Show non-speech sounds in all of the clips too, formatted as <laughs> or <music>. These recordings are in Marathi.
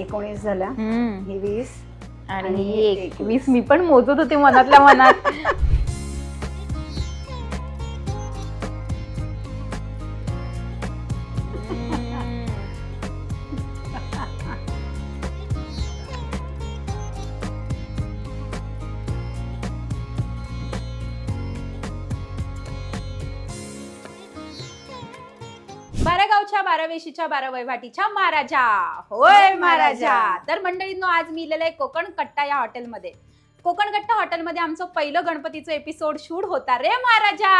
एकोणीस झाल्या. ही वीस आणि आणि एक एकवीस. मी पण मोजत होते मनातल्या मनात. <laughs> बारा गावच्या बारा वैवाटीच्या महाराजा. होय महाराजा. तर मंडळींनो आज मी इलेलं आहे कोकण कट्टा या हॉटेलमध्ये. कोकण कट्टा हॉटेलमध्ये आमचं पहिलं गणपतीचं एपिसोड शूट होता रे महाराजा.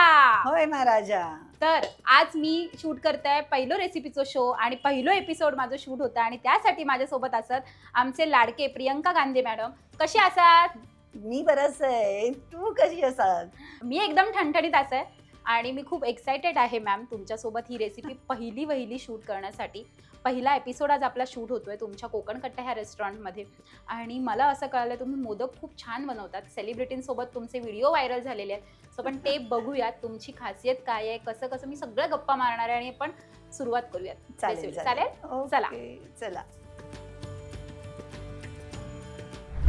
होय महाराजा. तर आज मी शूट करताय पहिलं रेसिपीचं शो आणि पहिलं एपिसोड माझं शूट होतं आणि त्यासाठी माझ्यासोबत असत आमचे लाडके प्रियंका गांधी मॅडम. कसे असतात मी बरंच आहे. तू कशी असाल मी एकदम ठणठणीत आहे आणि मी खूप एक्सायटेड आहे मॅम तुमच्यासोबत ही रेसिपी पहिली वहिली शूट करण्यासाठी. पहिला एपिसोड आज आपला शूट होतोय तुमच्या कोकण कट्टा ह्या रेस्टॉरंटमध्ये आणि मला असं कळलं तुम्ही मोदक खूप छान बनवतात. सेलिब्रिटींसोबत तुमचे व्हिडिओ व्हायरल झालेले आहेत. सो आपण ते बघूयात तुमची खासियत काय आहे कसं कसं मी सगळं गप्पा मारणार आहे आणि आपण सुरुवात करूयात. चालेल. चालेल? चला. चला.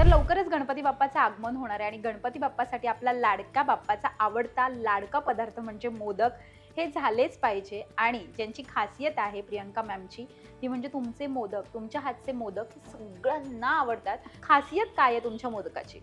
तर लवकरच गणपती बाप्पाचं आगमन होणार आहे आणि गणपती बाप्पासाठी आपला लाडका बाप्पाचा आवडता लाडका पदार्थ म्हणजे मोदक हे झालेच पाहिजे. आणि ज्यांची खासियत आहे प्रियंका मॅमची ती म्हणजे तुमचे मोदक तुमच्या हातचे मोदक सगळ्यांना आवडतात. खासियत काय आहे तुमच्या मोदकाची?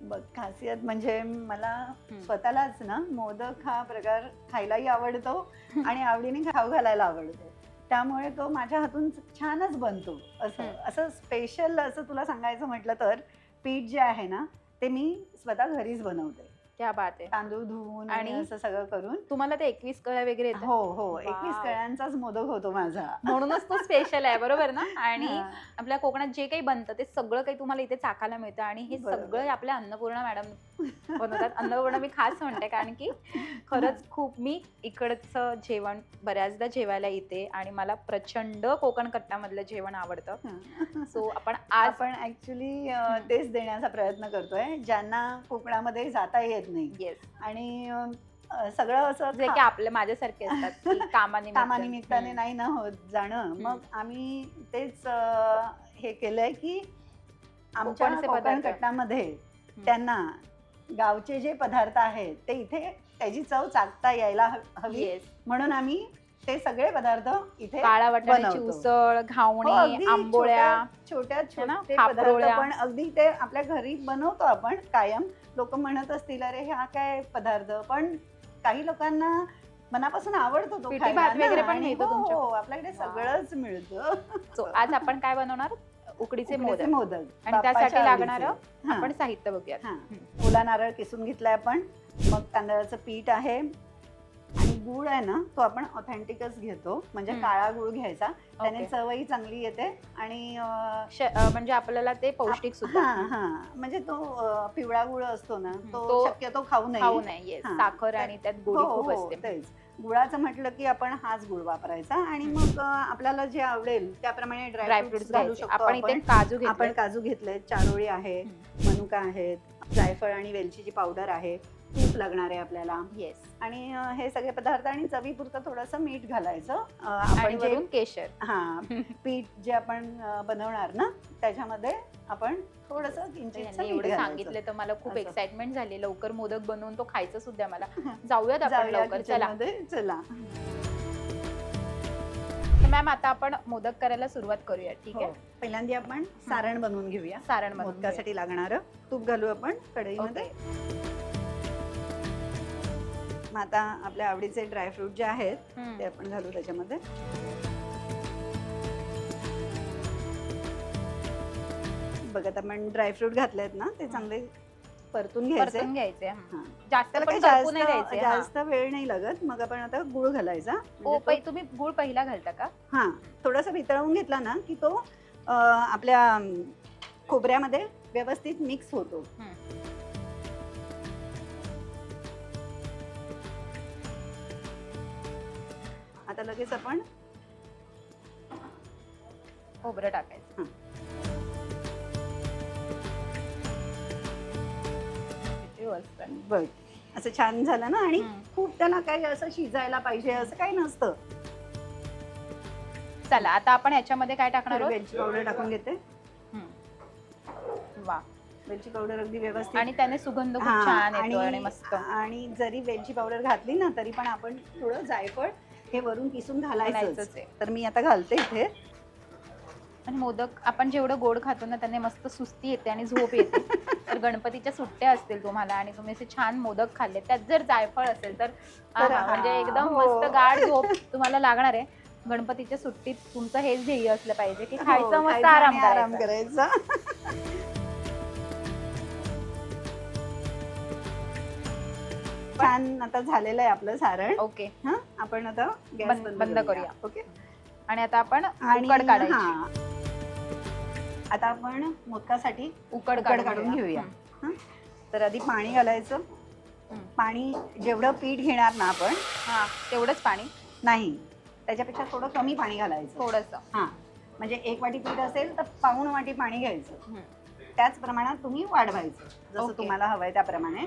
बघ खासियत म्हणजे मला स्वतःलाच ना मोदक हा प्रकार खायलाही आवडतो <laughs> आणि आवडीने खाऊ घालायला आवडतो. त्यामुळे तो माझ्या हातून छानच बनतो असं. असं स्पेशल असं तुला सांगायचं म्हटलं तर पीठ जे आहे ना ते मी स्वतः घरीच बनवते क्या बात आहे. तांदूळ धुवून आणि आणि असं सगळं करून. तुम्हाला ते एकवीस कळ्या वगैरे येतात? हो हो. एकवीस. कळ्यांचाच मोदक होतो माझा. म्हणूनच तो स्पेशल आहे बरोबर ना? <laughs> आणि हा. आपल्या कोकणात जे काही बनतं ते सगळं काही तुम्हाला इथे चाकायला मिळतं आणि हे बरोबर. सगळं आपल्या अन्नपूर्णा मॅडम बनवतात. अन्नपूर्णा मी खास म्हणते कारण की खरंच खूप मी इकडचं जेवण बऱ्याचदा जेवायला येते आणि मला प्रचंड कोकण कट्टामधलं जेवण आवडतं. सो आपण <laughs> आज आपण ऍक्च्युली. तेच देण्याचा प्रयत्न करतोय. ज्यांना कोकणामध्ये जाता येत नाही. आणि सगळं असं जे की आपले माझ्यासारखे असतात <laughs> कामानिमित्ताने. नाही ना होत जाणं. मग आम्ही तेच हे केलंय की आमच्या कोकण. कट्टामध्ये त्यांना गावचे जे पदार्थ आहेत ते इथे त्याची चव चाकता यायला हवी. म्हणून आम्ही ते सगळे पदार्थ इथे काळा वाटाण्याची बनवतो. उसळ हो, घावणे अगदी आंबोळ्या छोट्या छोट्या है ना? पदार्थ पण अगदी ते आपल्या घरी बनवतो आपण कायम लोक म्हणत असतील अरे हा काय पदार्थ पण काही लोकांना मनापासून आवडतो तो पिठी खायला भात ना. वगैरे पण आणि मिळतो हो, तुमच्याकडे? हो, आपल्याकडे सगळंच मिळतं आज आपण काय बनवणार उकडीचे उकडीचे मोदक मोदक आणि बाप्पाच्या त्यासाठी लागणारं आवडीचे. हा, आपण साहित्य बघूयात हा. ओला नारळ किसून घेतलाय आपण मग तांदळाचं पीठ आहे गुळ आहे ना तो आपण ऑथेंटिकच घेतो. म्हणजे हम्म. काळा गुळ घ्यायचा. त्याने. चवही चांगली येते आणि अं, श- अं, म्हणजे आपल्याला ते पौष्टिक सुद्धा. हा हा. म्हणजे तो अ, पिवळा गुळ असतो ना तो तो शक्यतो खाऊ नये. खाऊ नये. हा. साखर आणि त्यात गोडी हो, खूप हो, असते. तेच. गुळाचं म्हटलं की आपण हाच गुळ वापरायचा आणि हम्म. मग अ, आपल्याला जे आवडेल त्याप्रमाणे ड्रायफ्रुट्स ड्रायफ्रुट्स घालू घ्यायचे. शकतो आपण इथे आपण. काजू आपण काजू घेतले चारोळी आहे मनुका आहेत जायफळ आणि वेलचीची पावडर आहे. तूप लागणार आहे आपल्याला. येस आणि अ, हे सगळे पदार्थ आणि चवीपुरतं थोडंसं मीठ घालायचं. अ, आणि आपण जे वरून केशर. हा पीठ जे आपण अ, बनवणार ना त्याच्यामध्ये आपण थोडंसं किंचित यांनी एवढे सांगितले तर मला खूप असं. एक्साइटमेंट झाली. लवकर मोदक बनवून तो खायचं सुद्धा मला. <laughs> जाऊयात आपण लवकर. चला. चला. तर मॅम आता आपण मोदक करायला सुरुवात करूया. ठीक हो. आहे? पहिल्यांदा आपण सारण बनवून घेऊया. सारण बनवून मोदकासाठी लागणार तूप घालू आपण घेऊया. कढईमध्ये. ओके. मग आता आपल्या आवडीचे ड्रायफ्रूट जे आहेत. ते आपण घालू त्याच्यामध्ये बघत आपण ड्रायफ्रूट घातलेत ना ते चांगले परतून घ्यायचे परतून घ्यायचे हं. जास्त त्याला पण काही करपू नाही जास्त द्यायचे हा. जास्त वेळ नाही लागत मग आपण आता गुळ घालायचा ओ म्हणजे तो- पै- तुम्ही गुळ पहिला घालता का हा थोडासा वितळवून घेतला ना की तो अ, आपल्या अम, खोबऱ्यामध्ये व्यवस्थित मिक्स होतो. आता लगेच आपण खोबरं टाकायचं. बघ. असं छान झालं ना आणि. खूप त्याला काही असं शिजायला पाहिजे असं काही नसतं. चला आता आपण ह्याच्यामध्ये काय टाकणार आहोत? वेलची पावडर टाकून घेते. हम्म. वा. वेलची पावडर अगदी व्यवस्थित. आणि त्याने सुगंध खूप हा, छान येतो आणि मस्त. आणि जरी वेलची पावडर घातली ना तरी पण आपण थोडं जायफळ हे वरून किसून घालायचं घालायचंच आहे. तर मी आता घालते इथे. आणि मोदक आपण जेवढं गोड खातो ना त्याने मस्त सुस्ती येते आणि झोप येते. <laughs> तर गणपतीच्या सुट्ट्या असतील तुम्हाला आणि तुम्ही असे छान मोदक खाल्ले त्यात जर जायफळ असेल तर आहा, म्हणजे एकदम हो. मस्त गाढ झोप तुम्हाला लागणार आहे. गणपतीच्या सुट्टीत तुमचं हेच ध्येय असलं पाहिजे की खायचं हो, मस्त खायचं आराम आणि आराम करायचा करायचा. <laughs> छान आता झालेलं आहे आपलं सारण. ओके. हा आपण आता गॅस बंद- करूया. ओके? आणि आता आपण उकड काढायची. हा. आता आपण मोदकासाठी उकड उकड काढून घेऊया. हं? तर आधी पाणी घालायचं. हं. पाणी जेवढं पीठ घेणार ना आपण हा तेवढंच पाणी. नाही त्याच्यापेक्षा थोडं कमी पाणी घालायचं. थोडस. हा म्हणजे एक वाटी पीठ असेल तर पाऊण वाटी पाणी घ्यायचं. त्याच प्रमाणात तुम्ही वाढवायचं. जसं ओके. तुम्हाला हवंय त्याप्रमाणे.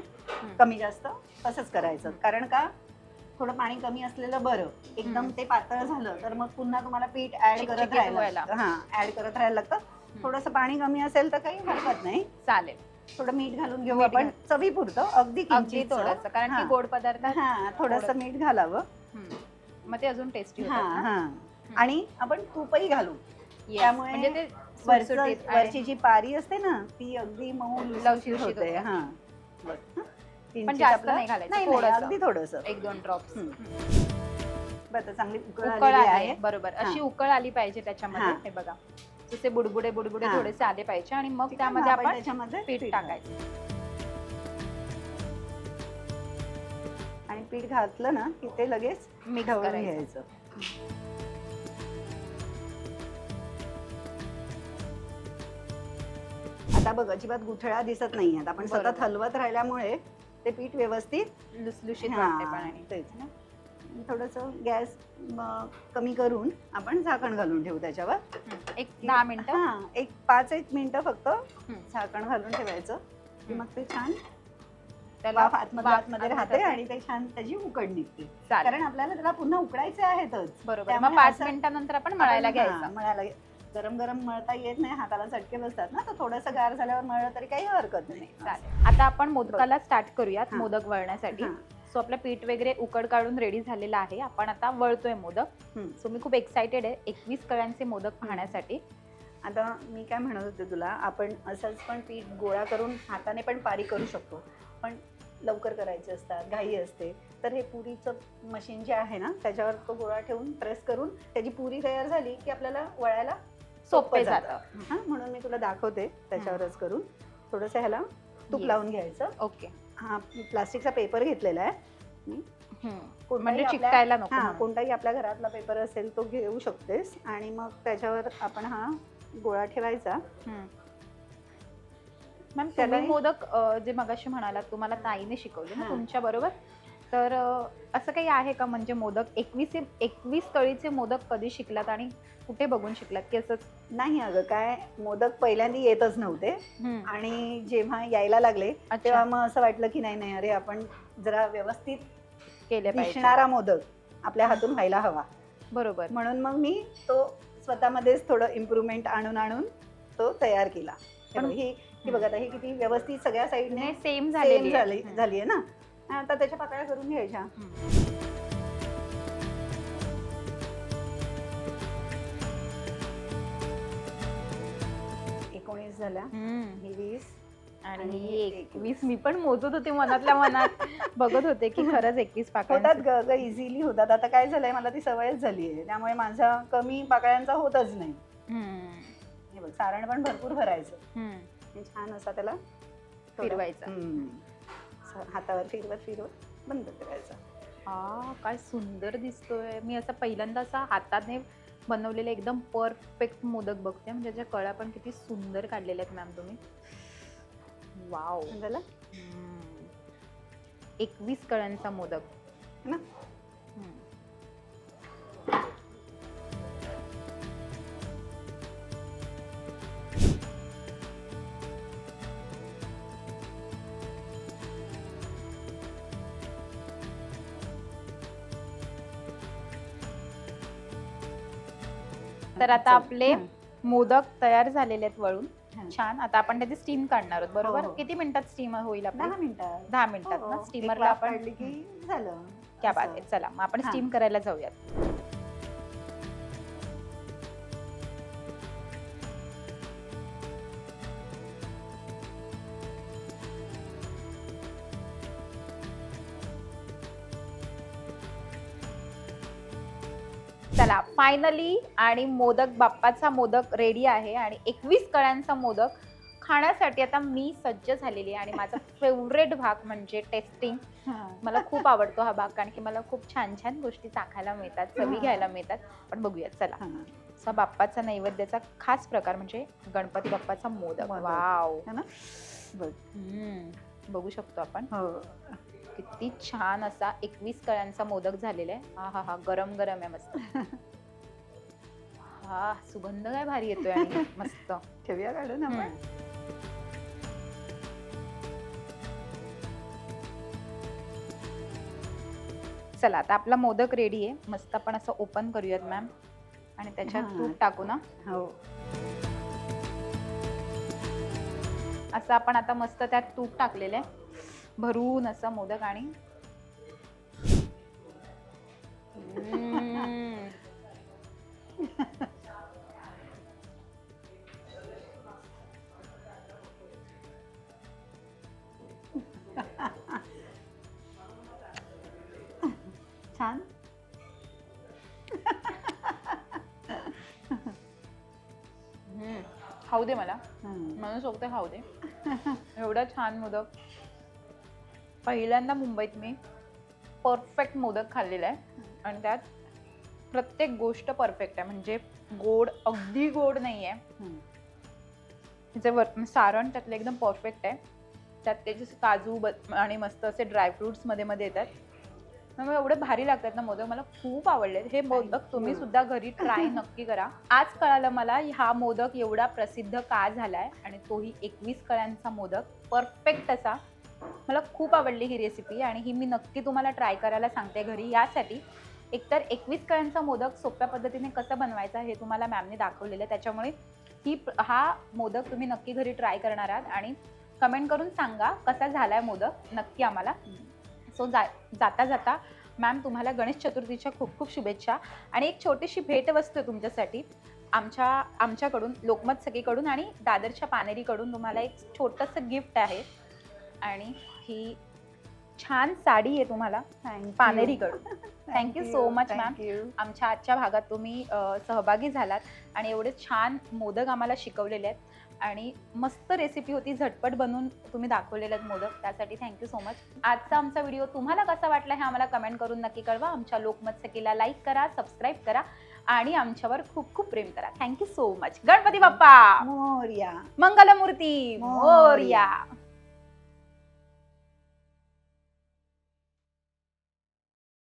कमी जास्त तसंच करायचं. कारण का? थोडं पाणी कमी असलेलं बरं. एकदम. ते पातळ झालं तर मग पुन्हा तुम्हाला पीठ ऍड करत चिकचिकीत राहायला व्हायला. हा ऍड करत राहायला लागतं. थोडंसं पाणी कमी असेल तर काही हरकत नाही. चालेल. थोडं मीठ घालून घेऊ मीठ आपण. घाल. चवीपुरतं अगदी अगदी किंचितचं. थोडस. कारण की. गोड पदार्थ हा थोडंसं मीठ घालावं. मग ते अजून टेस्टी हा हा. आणि आपण तूपही घालू. त्यामुळे म्हणजे ते वरचं- सुटसुटीत आणि- वरची जी पारी असते ना ती अगदी मऊ लवचिक होते. होते. हा. पण किंचित जास्त आपलं- नाही घालायचं, नाही थोडंसं. अगदी थोडस. एक दोन ड्रॉप्स आता चांगली उकळ उकळ आलेली आली आहे. बरोबर. हा. अशी उकळ आली पाहिजे त्याच्यामध्ये हा. हे बघा. जसे बुडबुडे बुडबुडे हा. थोडेसे आले पाहिजे आणि मग ठीक आहे, त्यामध्ये मग आपण आपण त्याच्यामध्ये पीठ टाकायचं. आणि पीठ घातलं ना की ते लगेच मिक्स ढवळून करायचं. घ्यायचं. आता बघ अजिबात गुठळा दिसत नाही आता आपण सतत बरोबर. हलवत राहिल्यामुळे ते पीठ व्यवस्थित लुसलुशीत हा, वाटते पण आणि. तेच ना. थोडस गॅस कमी करून आपण झाकण घालून ठेवू त्याच्यावर. हं. एक दहा मिनिटं. हा एक पाच एक मिनिटं फक्त हं. झाकण घालून ठेवायचं. की हं. मग ते छान त्याला वाफ आतमध्ये वाफ आतमध्ये आतमध्ये राहते. आणि ते छान त्याची उकड निघते. चालेल. कारण आपल्याला त्याला पुन्हा उकडायचे आहेतच. बरोबर. त्यामुळे मग पाच असं- मिनिटानंतर आपण मळायला आपण- हा, घ्यायचं. मळायला गरम गरम मळता येत नाही हाताला चटके बसतात ना तर थोडंसं गार झाल्यावर मळलं तरी काही हरकत नाही. चालेल. आता आपण मोदकाला स्टार्ट करूयात. मोदक वळण्यासाठी. सो आपलं पीठ वगैरे उकड काढून रेडी झालेलं आहे. आपण आता वळतोय मोदक. हं. सो मी खूप एक्सायटेड आहे एकवीस कळ्यांचे मोदक पाहण्यासाठी. आता मी काय म्हणत होते तुला आपण असंच पण पीठ गोळा करून हाताने पण पारी करू शकतो. पण लवकर करायचे असतात घाई असते. तर हे पुरीचं मशीन जे आहे ना त्याच्यावर तो गोळा ठेवून प्रेस करून त्याची पुरी तयार झाली की आपल्याला वळायला सोपे जातं. हा म्हणून मी तुला दाखवते त्याच्यावरच करून. थोडंसं ह्याला तूप. लावून घ्यायचं. ओके. हा प्लास्टिकचा पेपर घेतलेला आहे. म्हणजे चिकटायला नको हा. कोणताही आपल्या घरातला पेपर असेल तो घेऊ शकतेस. आणि मग त्याच्यावर आपण हा गोळा ठेवायचा. मॅम त्याला मोदक जे मगाशी म्हणालात तुम्हाला ताईने शिकवले. ना. तुमच्या बरोबर तर असं काही आहे का म्हणजे मोदक? एकवीस एकवीस कळीचे मोदक कधी शिकलात आणि कुठे बघून शिकलात? की असंच नाही अगं काय मोदक पहिल्यांदा येतच नव्हते. आणि जेव्हा यायला लागले तेव्हा मग असं वाटलं की नाही नाही अरे आपण जरा व्यवस्थित केले पाहिजे. दिसणारा मोदक आपल्या हातून व्हायला हवा. बरोबर. म्हणून मग मी तो स्वतःमध्येच थोडं इम्प्रुव्हमेंट आणून आणून तो तयार केला. हे पण- बघ, ही किती व्यवस्थित सगळ्या साईडने सेम झाली. झाली आहे ना? आता त्याच्या पाकळ्या करून घ्यायच्या. एकोणीस झाल्या हम्म. ही वीस आणि आणि एकवीस मी पण मोजत होते मनातल्या मनात <laughs> बघत होते की खरंच एकवीस होतात ग इझिली होतात आता काय झालंय मला ती सवयच झाली आहे त्यामुळे माझा कमी पाकळ्यांचा होतच नाही. हे बघ सारण पण भरपूर भरायचं. आणि छान असा त्याला थोडं- फिरवायचं. हम्म. असं हातावर फिरवत फिरवत बंद करायचं. आ काय सुंदर दिसतोय. मी असं पहिल्यांदा असा हाताने बनवलेले एकदम परफेक्ट मोदक बघते. म्हणजे त्याच्या कळ्या पण किती सुंदर काढलेल्या आहेत मॅम तुम्ही. वाव झालं. एकवीस कळ्यांचा मोदक. है ना? तर आता चल. आपले हं. मोदक तयार झालेले आहेत वळून हं. छान आता आपण त्याची स्टीम काढणार आहोत बरोबर हो, हो. किती मिनिटात स्टीम होईल आपली दहा मिनिटात दहा मिनिटात हो, ना स्टीमरला आपण काढली की झालं क्या. बात आहे चला मग आपण हां. स्टीम करायला जाऊयात चला फायनली आणि मोदक बाप्पाचा मोदक रेडी आहे आणि एकवीस कळ्यांचा मोदक खाण्यासाठी आता मी सज्ज झालेली आहे आणि माझा <laughs> फेवरेट भाग म्हणजे टेस्टिंग. मला खूप आवडतो हा भाग कारण की मला खूप छान छान गोष्टी चाखायला मिळतात चवी. घ्यायला मिळतात पण बघूयात चला. असा बाप्पाचा नैवेद्याचा खास प्रकार म्हणजे गणपती बाप्पाचा मोदक. वाव ना बघ हम्म. बघू शकतो आपण हो किती छान असा एकवीस कळ्यांचा मोदक झालेला आहे. हा हा हा गरम गरम आहे मस्त. हा सुगंध काय भारी येतोय आणि मस्त. ठेवूया काढून. आपण? चला आता आपला मोदक रेडी आहे. मस्त आपण असं ओपन करूयात मॅम आणि त्याच्यात. तूप टाकू ना. हो. असं आपण आता मस्त त्यात तूप टाकलेलं आहे. भरून असं मोदक आणि. <laughs> छान. खाऊ दे मला. म्हणून सोबत खाऊ दे एवढा छान मोदक पहिल्यांदा मुंबईत मी परफेक्ट मोदक खाल्लेला आहे. आणि त्यात प्रत्येक गोष्ट परफेक्ट आहे. म्हणजे गोड अगदी गोड नाही आहे. जे वर सारण त्यातलं एकदम परफेक्ट आहे. त्यात त्याचे काजू ब- आणि मस्त असे ड्रायफ्रुट्समध्ये मध्ये येतात. त्यामुळे एवढे भारी लागतात ना मोदक. मला खूप आवडले हे मोदक तुम्ही. सुद्धा घरी ट्राय नक्की करा. आज कळालं मला हा मोदक एवढा प्रसिद्ध का झालाय. आणि तोही एकवीस कळ्यांचा मोदक. परफेक्ट असा. मला खूप आवडली ही रेसिपी आणि ही मी नक्की तुम्हाला ट्राय करायला सांगते घरी. यासाठी एकतर एकवीस कळ्यांचा मोदक सोप्या पद्धतीने कसं बनवायचा हे तुम्हाला मॅमने दाखवलेलं आहे. त्याच्यामुळे ही हा मोदक तुम्ही नक्की घरी ट्राय करणार आहात आणि कमेंट करून सांगा कसा झाला आहे मोदक. नक्की आम्हाला. सो जा जाता जाता मॅम तुम्हाला गणेश चतुर्थीच्या खूप खूप शुभेच्छा. आणि एक छोटीशी भेटवस्तू आहे तुमच्यासाठी. आमच्या आमच्याकडून लोकमत सगळीकडून आणि दादरच्या पानेरीकडून तुम्हाला एक छोटंसं गिफ्ट आहे. आणि ही छान साडी आहे तुम्हाला. <laughs> You. so much, ma'am. Thank you. आमच्या आजच्या भागात तुम्ही सहभागी झालात आणि एवढे छान मोदक आम्हाला शिकवलेले आहेत. आणि मस्त रेसिपी होती झटपट बनवून तुम्ही दाखवलेले आहेत मोदक. त्यासाठी थँक्यू सो मच आजचा आमचा व्हिडिओ तुम्हाला कसा वाटला हे आम्हाला कमेंट करून नक्की कळवा. आमच्या लोकमत सखीला लाईक करा सबस्क्राईब करा आणि आमच्यावर खूप खूप प्रेम करा. Thank you so much Ganpati Bappa! Morya. Mangalmurti. Morya.